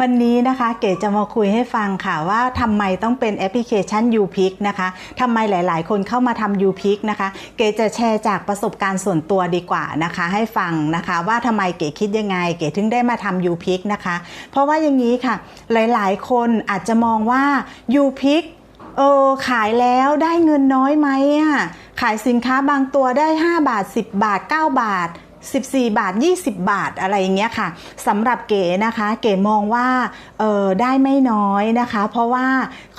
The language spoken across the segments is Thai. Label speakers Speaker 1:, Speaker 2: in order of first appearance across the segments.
Speaker 1: วันนี้นะคะเก๋จะมาคุยให้ฟังค่ะว่าทำไมต้องเป็นแอปพลิเคชัน u p i c นะคะทำไมหลาย ๆ คนเข้ามาทำ u p i c นะคะ เก๋จะแชร์จากประสบการณ์ส่วนตัวดีกว่านะคะ ให้ฟังนะคะว่าทำไมเก๋คิดยังไง เก๋ถึงได้มาทำ u p i c นะคะ เพราะว่าอย่างนี้ค่ะ หลาย ๆ คนอาจจะมองว่า u p i c เออขายแล้วได้เงินน้อยไหมอะขายสินค้าบางตัวได้ 5 บาท 10 บาท 9 บาท 14 บาท 20 บาทอะไรอย่างเงี้ยค่ะสำหรับเก๋นะคะ เก๋มองว่าเออได้ไม่น้อยนะคะ เพราะว่า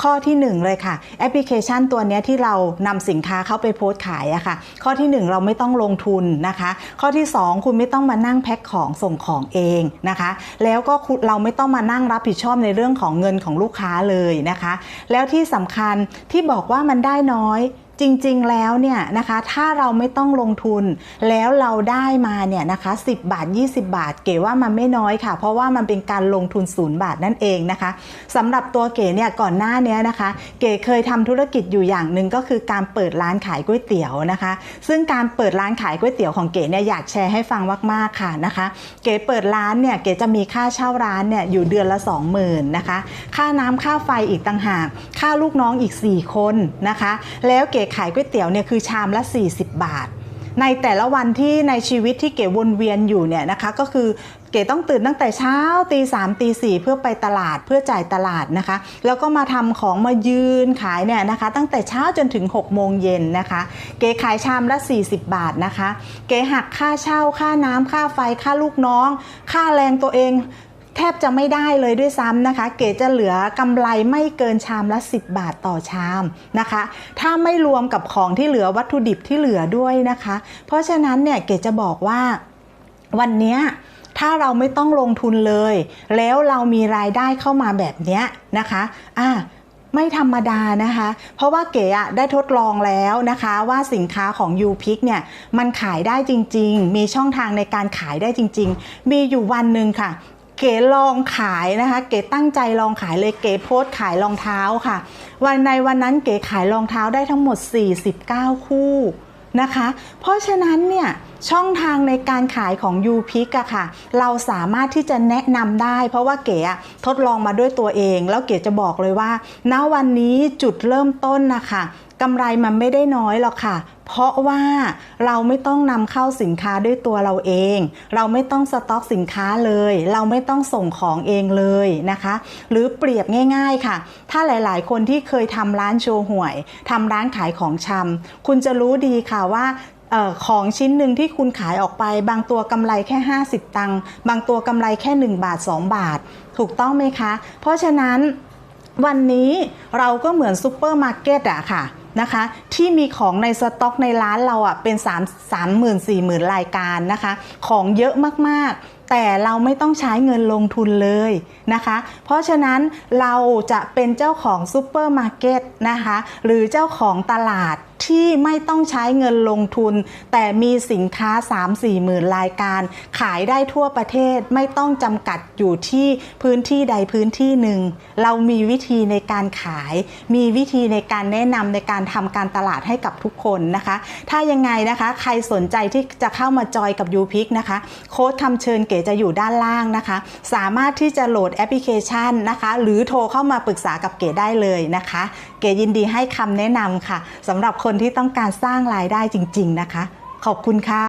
Speaker 1: ข้อที่ 1 เลยค่ะ แอปพลิเคชันตัวนี้ที่เรานำสินค้าเข้าไปโพสต์ขายอะค่ะ ข้อที่ 1 เราไม่ต้องลงทุนนะคะ ข้อที่ 2 คุณไม่ต้องมานั่งแพ็คของส่งของเองนะคะ แล้วก็เราไม่ต้องมานั่งรับผิดชอบในเรื่องของเงินของลูกค้าเลยนะคะ แล้วที่สำคัญที่บอกว่ามันได้น้อย จริงๆแล้วเนี่ยนะคะถ้าเราไม่ต้องลงทุน แล้วเราได้มาเนี่ยนะคะ10 บาท 20 บาท เก๋ว่ามันไม่น้อยค่ะ เพราะว่ามันเป็นการลงทุนศูนย์บาทนั่นเองนะคะสำหรับตัวเก๋เนี่ยก่อนหน้านี้นะคะ เก๋เคยทำธุรกิจอยู่อย่างหนึ่งก็คือการเปิดร้านขายก๋วยเตี๋ยวนะคะ ซึ่งการเปิดร้านขายก๋วยเตี๋ยวของเก๋เนี่ยอยากแชร์ให้ฟังมากๆค่ะนะคะ เก๋เปิดร้านเนี่ยเก๋จะมีค่าเช่าร้านเนี่ยอยู่เดือนละ 20,000นะคะ ค่าน้ำค่าไฟอีกต่างหาก ค่าลูกน้องอีก 4 คนนะคะ แล้วเก๋ขายก๋วยเตี๋ยวเนี่ยคือชามละ 40 บาท ในแต่ละวันที่ในชีวิตที่เก๋วนเวียนอยู่เนี่ยนะคะ ก็คือเก๋ต้องตื่นตั้งแต่เช้าตีสามตีสี่เพื่อไปตลาดเพื่อจ่ายตลาดนะคะ แล้วก็มาทำของมายืนขายเนี่ยนะคะ ตั้งแต่เช้าจนถึง6โมงเย็นนะคะ เก๋ขายชามละ 40 บาทนะคะ เก๋หักค่าเช่าค่าน้ำค่าไฟค่าลูกน้อง ค่าแรงตัวเอง แทบจะไม่ได้เลยด้วยซ้ำนะคะ เก๋จะเหลือกำไรไม่เกินชามละ 10 บาทต่อชามนะคะ ถ้าไม่รวมกับของที่เหลือวัตถุดิบที่เหลือด้วยนะคะ เพราะฉะนั้นเนี่ยเก๋จะบอกว่าวันนี้ถ้าเราไม่ต้องลงทุนเลย แล้วเรามีรายได้เข้ามาแบบเนี้ยนะคะอะไม่ธรรมดานะคะ เพราะว่าเก๋อะได้ทดลองแล้วนะคะว่าสินค้าของ u p i c เนี่ยมันขายได้จริง ๆ มีช่องทางในการขายได้จริง ๆ มีอยู่วันหนึ่งค่ะ เก๋ลองขายนะคะ เก๋ตั้งใจลองขายเลยเก๋โพสต์ขายรองเท้าค่ะ วันในวันนั้นเก๋ขายรองเท้าได้ทั้งหมด 49 คู่นะคะ เพราะฉะนั้นเนี่ยช่องทางในการขายของ u p i c อะค่ะ เราสามารถที่จะแนะนำได้ เพราะว่าเก๋อะทดลองมาด้วยตัวเอง แล้วเก๋จะบอกเลยว่า ณวันนี้จุดเริ่มต้นนะคะกำไรมันไม่ได้น้อยหรอกค่ะ เพราะว่าเราไม่ต้องนำเข้าสินค้าด้วยตัวเราเอง เราไม่ต้องสต็อกสินค้าเลย เราไม่ต้องส่งของเองเลยนะคะ หรือเปรียบง่าย ๆค่ะ ถ้าหลายๆ คนที่เคยทำร้านโชว์หวยทำร้านขายของชำคุณจะรู้ดีค่ะว่าออของชิ้นหนึ่งที่คุณขายออกไป บางตัวกำไรแค่ 50 ตังค์บางตัวกำไรแค่ 1 บาท 2 บาท ถูกต้องไหมคะ เพราะฉะนั้นวันนี้เราก็เหมือนซูเปอร์มาร์เก็ตอะค่ะ นะคะ ที่มีของในสต็อกในร้านเราอะเป็น 3 3 0 0 0 0 4 0 0 0 0 รายการนะคะ ของเยอะมากๆ แต่เราไม่ต้องใช้เงินลงทุนเลยนะคะ เพราะฉะนั้นเราจะเป็นเจ้าของซูเปอร์มาร์เก็ตนะคะ หรือเจ้าของตลาดที่ไม่ต้องใช้เงินลงทุน แต่มีสินค้า 3-4หมื่นรายการ ขายได้ทั่วประเทศไม่ต้องจำกัดอยู่ที่พื้นที่ใดพื้นที่หนึ่ง เรามีวิธีในการขาย มีวิธีในการแนะนำในการทำการตลาดให้กับทุกคนนะคะ ถ้ายังไงนะคะใครสนใจที่จะเข้ามาจอยกับ u p i c นะคะโค้ดคำเชิญเก๋จะอยู่ด้านล่างนะคะ สามารถที่จะโหลดแอปพลิเคชันนะคะ หรือโทรเข้ามาปรึกษากับเก๋ได้เลยนะคะ เก๋ยินดีให้คำแนะนำค่ะสำหรับคนที่ต้องการสร้างรายได้จริง ๆ นะคะ ขอบคุณค่ะ